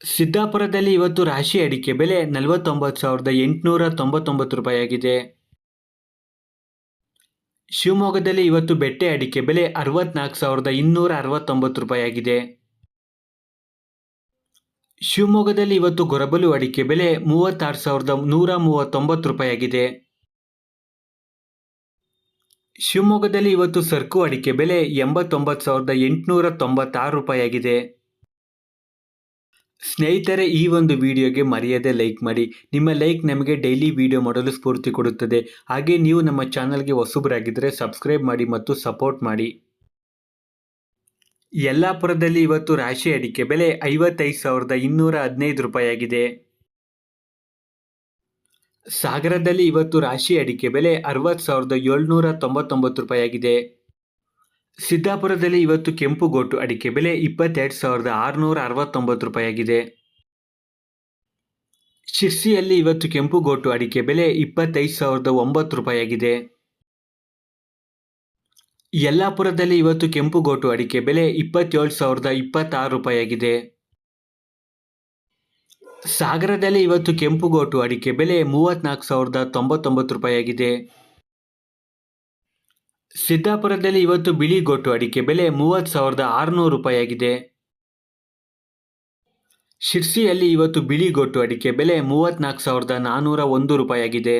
ಸಿದ್ದಾಪುರದಲ್ಲಿ ಇವತ್ತು ರಾಶಿ ಅಡಿಕೆ ಬೆಲೆ ನಲವತ್ತೊಂಬತ್ತು ಸಾವಿರದ ಎಂಟುನೂರ ತೊಂಬತ್ತೊಂಬತ್ತು ರೂಪಾಯಿಯಾಗಿದೆ. ಶಿವಮೊಗ್ಗದಲ್ಲಿ ಇವತ್ತು ಬೆಟ್ಟೆ ಅಡಿಕೆ ಬೆಲೆ ಅರವತ್ನಾಲ್ಕು ಸಾವಿರದ ಇನ್ನೂರ ಅರವತ್ತೊಂಬತ್ತು ರೂಪಾಯಿಯಾಗಿದೆ. ಶಿವಮೊಗ್ಗದಲ್ಲಿ ಇವತ್ತು ಗೊರಬಲು ಅಡಿಕೆ ಬೆಲೆ ಮೂವತ್ತಾರು ಸಾವಿರದ ನೂರ ಮೂವತ್ತೊಂಬತ್ತು ರೂಪಾಯಿಯಾಗಿದೆ. ಶಿವಮೊಗ್ಗದಲ್ಲಿ ಇವತ್ತು ಸರ್ಕು ಅಡಿಕೆ ಬೆಲೆ ಎಂಬತ್ತೊಂಬತ್ತು ಸಾವಿರದ ಎಂಟುನೂರ ತೊಂಬತ್ತಾರು ರೂಪಾಯಿಯಾಗಿದೆ. ಸ್ನೇಹಿತರೆ, ಈ ಒಂದು ವಿಡಿಯೋಗೆ ಮರೆಯದೆ ಲೈಕ್ ಮಾಡಿ. ನಿಮ್ಮ ಲೈಕ್ ನಮಗೆ ಡೈಲಿ ವಿಡಿಯೋ ಮಾಡಲು ಸ್ಫೂರ್ತಿ ಕೊಡುತ್ತದೆ. ಹಾಗೆ ನೀವು ನಮ್ಮ ಚಾನಲ್ಗೆ ಹೊಸಬರಾಗಿದ್ದರೆ ಸಬ್ಸ್ಕ್ರೈಬ್ ಮಾಡಿ ಮತ್ತು ಸಪೋರ್ಟ್ ಮಾಡಿ. ಯಲ್ಲಾಪುರದಲ್ಲಿ ಇವತ್ತು ರಾಶಿ ಅಡಿಕೆ ಬೆಲೆ ಐವತ್ತೈದು ಸಾವಿರದ ಇನ್ನೂರ ಹದಿನೈದು ರೂಪಾಯಿಯಾಗಿದೆ. ಸಾಗರದಲ್ಲಿ ಇವತ್ತು ರಾಶಿ ಅಡಿಕೆ ಬೆಲೆ ಅರವತ್ತು ಸಾವಿರದ ಏಳ್ನೂರ ತೊಂಬತ್ತೊಂಬತ್ತು ರೂಪಾಯಿಯಾಗಿದೆ. ಸಿದ್ದಾಪುರದಲ್ಲಿ ಇವತ್ತು ಕೆಂಪು ಗೋಟು ಅಡಿಕೆ ಬೆಲೆ ಇಪ್ಪತ್ತೆರಡು ಸಾವಿರದ ಆರುನೂರ ಅರವತ್ತೊಂಬತ್ತು ರೂಪಾಯಿಯಾಗಿದೆ. ಶಿರ್ಸಿಯಲ್ಲಿ ಇವತ್ತು ಕೆಂಪು ಗೋಟು ಅಡಿಕೆ ಬೆಲೆ ಇಪ್ಪತ್ತೈದು ಸಾವಿರದ ಒಂಬತ್ತು ರೂಪಾಯಿಯಾಗಿದೆ. ಯಲ್ಲಾಪುರದಲ್ಲಿ ಇವತ್ತು ಕೆಂಪು ಗೋಟು ಅಡಿಕೆ ಬೆಲೆ ಇಪ್ಪತ್ತೇಳು ಸಾವಿರದ ಇಪ್ಪತ್ತಾರು ರೂಪಾಯಿಯಾಗಿದೆ. ಸಾಗರದಲ್ಲಿ ಇವತ್ತು ಕೆಂಪು ಗೋಟು ಅಡಿಕೆ ಬೆಲೆ ಮೂವತ್ತ್ನಾಲ್ಕು ಸಾವಿರದ ತೊಂಬತ್ತೊಂಬತ್ತು ರೂಪಾಯಿಯಾಗಿದೆ. ಸಿದ್ದಾಪುರದಲ್ಲಿ ಇವತ್ತು ಬಿಳಿ ಗೊಟ್ಟು ಅಡಿಕೆ ಬೆಲೆ ಮೂವತ್ತು ಸಾವಿರದ ಆರುನೂರು ರೂಪಾಯಿಯಾಗಿದೆ. ಶಿರ್ಸಿಯಲ್ಲಿ ಇವತ್ತು ಬಿಳಿ ಗೊಟ್ಟು ಅಡಿಕೆ ಬೆಲೆ ಮೂವತ್ನಾಲ್ಕು ಸಾವಿರದ ನಾನ್ನೂರ ಒಂದು ರೂಪಾಯಿಯಾಗಿದೆ.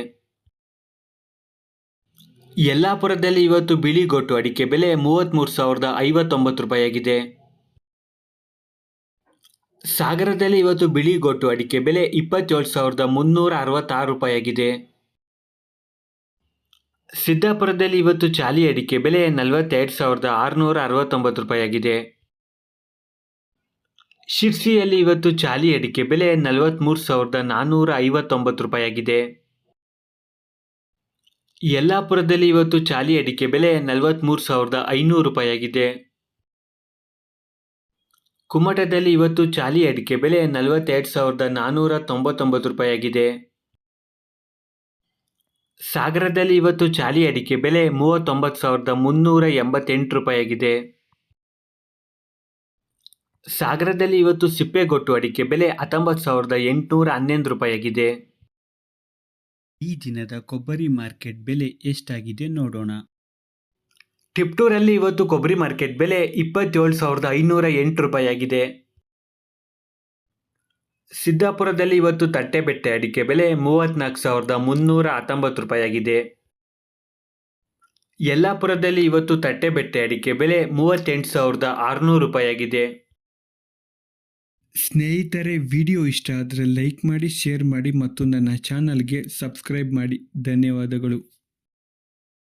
ಯಲ್ಲಾಪುರದಲ್ಲಿ ಇವತ್ತು ಬಿಳಿ ಗೊಟ್ಟು ಅಡಿಕೆ ಬೆಲೆ ಮೂವತ್ತ್ಮೂರು ಸಾವಿರದ ಐವತ್ತೊಂಬತ್ತು ರೂಪಾಯಿಯಾಗಿದೆ. ಸಾಗರದಲ್ಲಿ ಇವತ್ತು ಬಿಳಿ ಗೊಟ್ಟು ಅಡಿಕೆ ಬೆಲೆ ಇಪ್ಪತ್ತೇಳು ಸಾವಿರದ ಮುನ್ನೂರ ಅರವತ್ತಾರು ರೂಪಾಯಿಯಾಗಿದೆ. ಸಿದ್ದಾಪುರದಲ್ಲಿ ಇವತ್ತು ಚಾಲಿ ಅಡಿಕೆ ಬೆಲೆ ನಲವತ್ತೆರಡು ಸಾವಿರದ ಆರುನೂರ ಅರವತ್ತೊಂಬತ್ತು ರೂಪಾಯಿಯಾಗಿದೆ. ಶಿರ್ಸಿಯಲ್ಲಿ ಇವತ್ತು ಚಾಲಿ ಅಡಿಕೆ ಬೆಲೆ ನಲವತ್ತ್ಮೂರು ಸಾವಿರದ ನಾನ್ನೂರ ಐವತ್ತೊಂಬತ್ತು ರೂಪಾಯಿಯಾಗಿದೆ. ಯಲ್ಲಾಪುರದಲ್ಲಿ ಇವತ್ತು ಚಾಲಿ ಅಡಿಕೆ ಬೆಲೆ ನಲವತ್ತ್ಮೂರು ಸಾವಿರದ ಐನೂರು ರೂಪಾಯಿಯಾಗಿದೆ. ಕುಮಟದಲ್ಲಿ ಇವತ್ತು ಚಾಲಿ ಅಡಿಕೆ ಬೆಲೆ ನಲವತ್ತೆರಡು ಸಾವಿರದ ನಾನ್ನೂರ ತೊಂಬತ್ತೊಂಬತ್ತು ರೂಪಾಯಿಯಾಗಿದೆ. ಸಾಗರದಲ್ಲಿ ಇವತ್ತು ಚಾಲಿ ಅಡಿಕೆ ಬೆಲೆ ಮೂವತ್ತೊಂಬತ್ತು ಸಾವಿರದ ಮುನ್ನೂರ ಎಂಬತ್ತೆಂಟು ರೂಪಾಯಿಯಾಗಿದೆ. ಸಾಗರದಲ್ಲಿ ಇವತ್ತು ಸಿಪ್ಪೆಗೊಟ್ಟು ಅಡಿಕೆ ಬೆಲೆ ಹತ್ತೊಂಬತ್ತು ಸಾವಿರದ ಎಂಟುನೂರ ಹನ್ನೊಂದು ರೂಪಾಯಿಯಾಗಿದೆ. ಈ ದಿನದ ಕೊಬ್ಬರಿ ಮಾರ್ಕೆಟ್ ಬೆಲೆ ಎಷ್ಟಾಗಿದೆ ನೋಡೋಣ. ಟಿಪ್ಟೂರಲ್ಲಿ ಇವತ್ತು ಕೊಬ್ಬರಿ ಮಾರ್ಕೆಟ್ ಬೆಲೆ ಇಪ್ಪತ್ತೇಳು ಸಾವಿರದ ಐನೂರ ಎಂಟು ರೂಪಾಯಿಯಾಗಿದೆ. ಸಿದ್ದಾಪುರದಲ್ಲಿ ಇವತ್ತು ತಟ್ಟೆಬೆಟ್ಟೆ ಅಡಿಕೆ ಬೆಲೆ ಮೂವತ್ತ್ನಾಲ್ಕು ಸಾವಿರದ ಮುನ್ನೂರ ಹತ್ತೊಂಬತ್ತು ರೂಪಾಯಿಯಾಗಿದೆ. ಯಲ್ಲಾಪುರದಲ್ಲಿ ಇವತ್ತು ತಟ್ಟೆಬೆಟ್ಟೆ ಅಡಿಕೆ ಬೆಲೆ ಮೂವತ್ತೆಂಟು ಸಾವಿರದ ಆರುನೂರು ರೂಪಾಯಿಯಾಗಿದೆ. ಸ್ನೇಹಿತರೆ, ವಿಡಿಯೋ ಇಷ್ಟ ಆದರೆ ಲೈಕ್ ಮಾಡಿ, ಶೇರ್ ಮಾಡಿ ಮತ್ತು ನನ್ನ ಚಾನಲ್ಗೆ ಸಬ್ಸ್ಕ್ರೈಬ್ ಮಾಡಿ. ಧನ್ಯವಾದಗಳು.